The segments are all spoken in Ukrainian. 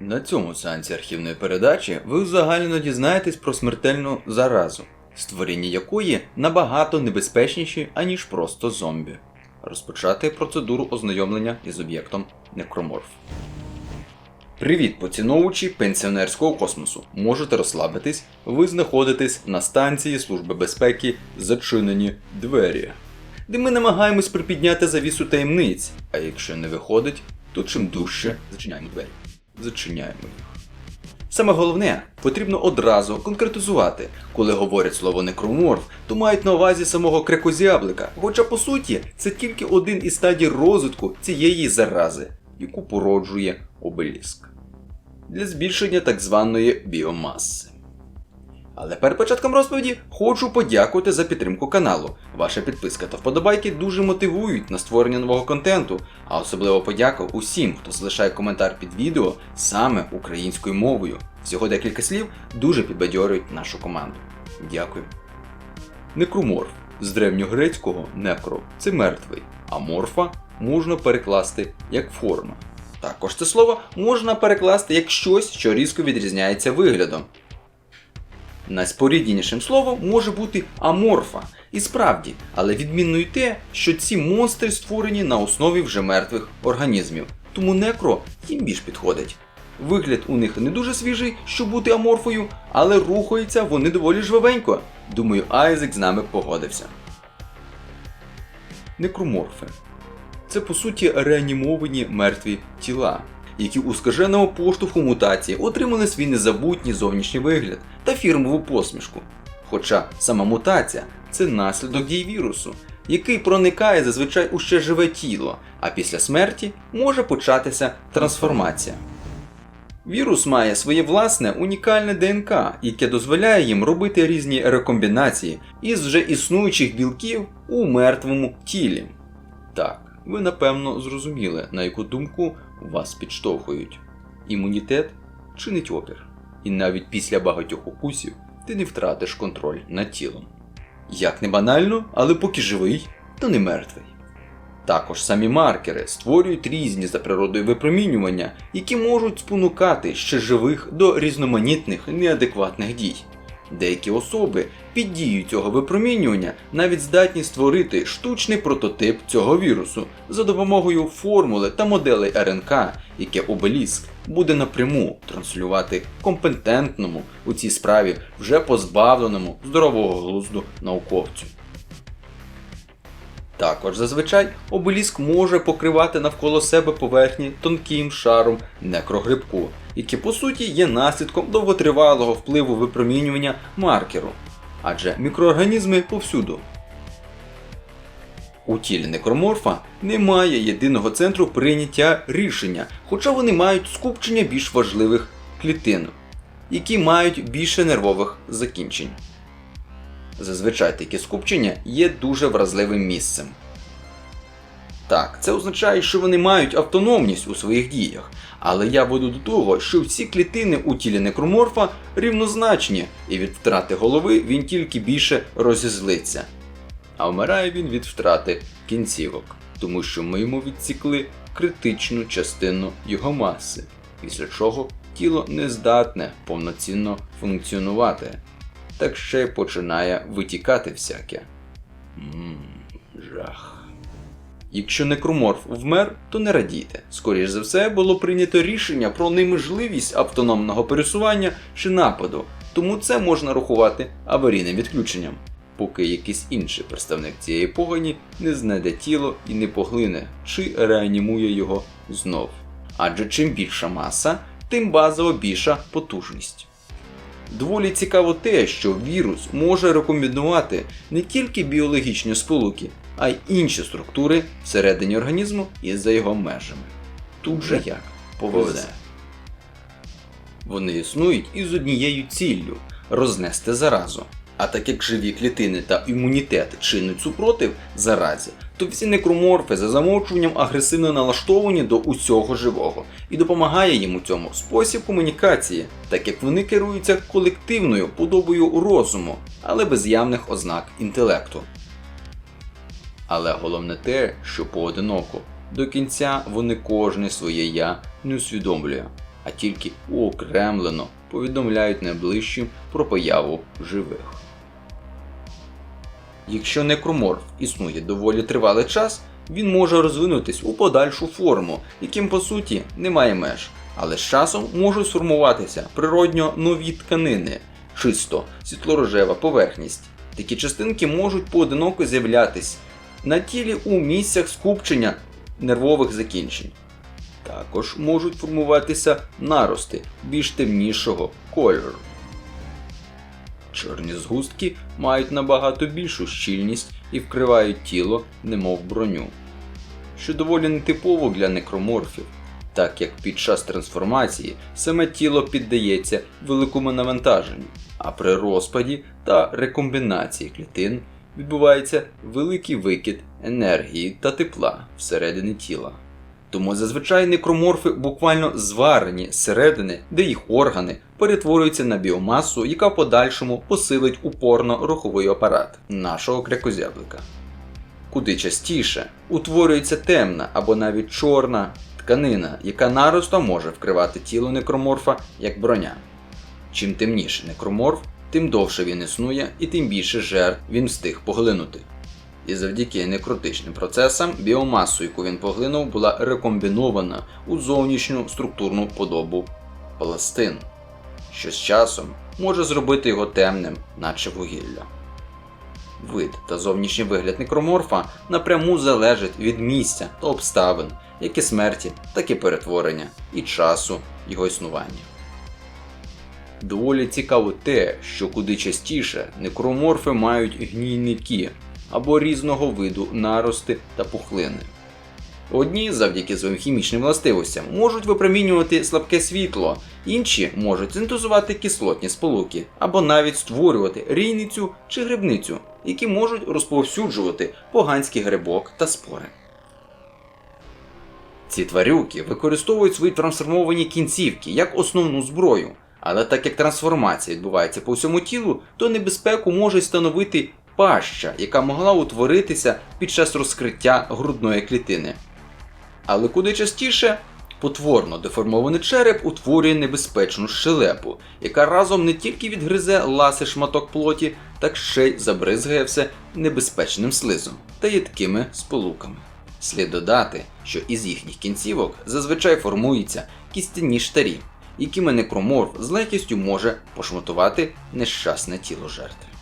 На цьому сеансі архівної передачі ви узагальнено дізнаєтесь про смертельну заразу, створіння якої набагато небезпечніші, аніж просто зомбі. Розпочати процедуру ознайомлення із об'єктом некроморф. Привіт, поціновувачі пенсіонерського космосу. Можете розслабитись, ви знаходитесь на станції Служби безпеки Зачинені двері, де ми намагаємось припідняти завісу таємниць, а якщо не виходить, то чим дужче зачиняємо двері. Зачиняємо їх. Саме головне, потрібно одразу конкретизувати. Коли говорять слово некроморф, то мають на увазі самого крекозіаблика, хоча по суті це тільки один із стадій розвитку цієї зарази, яку породжує обеліск. Для збільшення так званої біомаси. Але перед початком розповіді хочу подякувати за підтримку каналу. Ваша підписка та вподобайки дуже мотивують на створення нового контенту, а особливо подяка усім, хто залишає коментар під відео саме українською мовою. Всього декілька слів дуже підбадьорюють нашу команду. Дякую. Некроморф з древньогрецького некро це мертвий, а морфа можна перекласти як форма. Також це слово можна перекласти як щось, що різко відрізняється виглядом. Найспоріднішим словом може бути аморфа. І справді, але відмінно й те, що ці монстри створені на основі вже мертвих організмів, тому некро їм більш підходить. Вигляд у них не дуже свіжий, щоб бути аморфою, але рухаються вони доволі жвавенько. Думаю, Айзек з нами погодився. Некроморфи це по суті реанімовані мертві тіла, які у скаженому поштовху мутації отримали свій незабутній зовнішній вигляд та фірмову посмішку. Хоча сама мутація це наслідок дій вірусу, який проникає зазвичай у ще живе тіло, а після смерті може початися трансформація. Вірус має своє власне унікальне ДНК, яке дозволяє їм робити різні рекомбінації із вже існуючих білків у мертвому тілі. Так, ви напевно зрозуміли, на яку думку вас підштовхують. Імунітет чинить опір, і навіть після багатьох укусів ти не втратиш контроль над тілом. Як не банально, але поки живий, то не мертвий. Також самі маркери створюють різні за природою випромінювання, які можуть спонукати ще живих до різноманітних неадекватних дій. Деякі особи під дією цього випромінювання навіть здатні створити штучний прототип цього вірусу за допомогою формули та моделей РНК, яке обеліск буде напряму транслювати компетентному у цій справі вже позбавленому здорового глузду науковцю. Також зазвичай обеліск може покривати навколо себе поверхні тонким шаром некрогрибку, яке по суті є наслідком довготривалого впливу випромінювання маркеру, адже мікроорганізми повсюду. У тілі некроморфа немає єдиного центру прийняття рішення, хоча вони мають скупчення більш важливих клітин, які мають більше нервових закінчень. Зазвичай такі скупчення є дуже вразливим місцем. Так, це означає, що вони мають автономність у своїх діях, але я веду до того, що всі клітини у тілі некроморфа рівнозначні, і від втрати голови він тільки більше розізлиться. А вмирає він від втрати кінцівок, тому що ми йому відсікли критичну частину його маси, після чого тіло не здатне повноцінно функціонувати так ще й починає витікати всяке. Ммм, жах. Якщо некроморф вмер, то не радійте. Скоріш за все, було прийнято рішення про неможливість автономного пересування чи нападу, тому це можна рахувати аварійним відключенням, поки якийсь інший представник цієї погані не знайде тіло і не поглине, чи реанімує його знов. Адже чим більша маса, тим базово більша потужність. Доволі цікаво те, що вірус може рекомендувати не тільки біологічні сполуки, а й інші структури всередині організму і за його межами. Тут же як повезе. Вони існують із однією ціллю рознести заразу. А так як живі клітини та імунітет чинять супротив заразі, то всі некроморфи за замовчуванням агресивно налаштовані до усього живого і допомагає їм у цьому спосіб комунікації, так як вони керуються колективною подобою розуму, але без явних ознак інтелекту. Але головне те, що поодиноко до кінця вони кожне своє я не усвідомлює. а тільки уокремлено повідомляють найближчим про появу живих. Якщо некроморф існує доволі тривалий час, він може розвинутись у подальшу форму, яким по суті немає меж, але з часом можуть сформуватися природньо нові тканини, чисто світлорожева поверхність. Такі частинки можуть поодиноко з'являтись на тілі у місцях скупчення нервових закінчень. Також можуть формуватися нарости більш темнішого кольору. Чорні згустки мають набагато більшу щільність і вкривають тіло, немов броню, що доволі нетипово для некроморфів, так як під час трансформації саме тіло піддається великому навантаженню, а при розпаді та рекомбінації клітин відбувається великий викид енергії та тепла всередині тіла. Тому зазвичай некроморфи буквально зварені зсередини, де їх органи перетворюються на біомасу, яка в подальшому посилить упорно-руховий апарат нашого крякозяблика. Куди частіше утворюється темна або навіть чорна тканина, яка наростом може вкривати тіло некроморфа як броня. Чим темніше некроморф, тим довше він існує і тим більше жертв він встиг поглинути. І завдяки некротичним процесам біомасу, яку він поглинув, була рекомбінована у зовнішню структурну подобу пластин, що з часом може зробити його темним, наче вугілля. Вид та зовнішній вигляд некроморфа напряму залежить від місця та обставин, як і смерті, так і перетворення, і часу його існування. Доволі цікаво те, що куди частіше некроморфи мають гнійники або різного виду нарости та пухлини. Одні, завдяки своїм хімічним властивостям, можуть випромінювати слабке світло, інші можуть синтезувати кислотні сполуки або навіть створювати рійницю чи грибницю, які можуть розповсюджувати поганський грибок та спори. Ці тварюки використовують свої трансформовані кінцівки як основну зброю, але так як трансформація відбувається по всьому тілу, то небезпеку може становити паща, яка могла утворитися під час розкриття грудної клітини. Але куди частіше потворно деформований череп утворює небезпечну щелепу, яка разом не тільки відгризе ласий шматок плоті, так ще й забризгає все небезпечним слизом та їдкими сполуками. Слід додати, що із їхніх кінцівок зазвичай формуються кістяні штарі, якими некроморф з легкістю може пошматувати нещасне тіло жертви.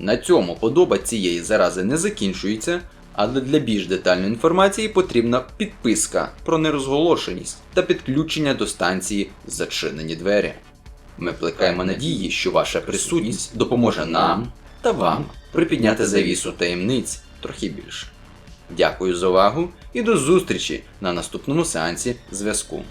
На цьому подоба цієї зарази не закінчується, але для більш детальної інформації потрібна підписка про нерозголошеність та підключення до станції Зачинені двері. Ми плекаємо надії, що ваша присутність допоможе нам та вам припідняти завісу таємниць трохи більше. Дякую за увагу і до зустрічі на наступному сеансі зв'язку.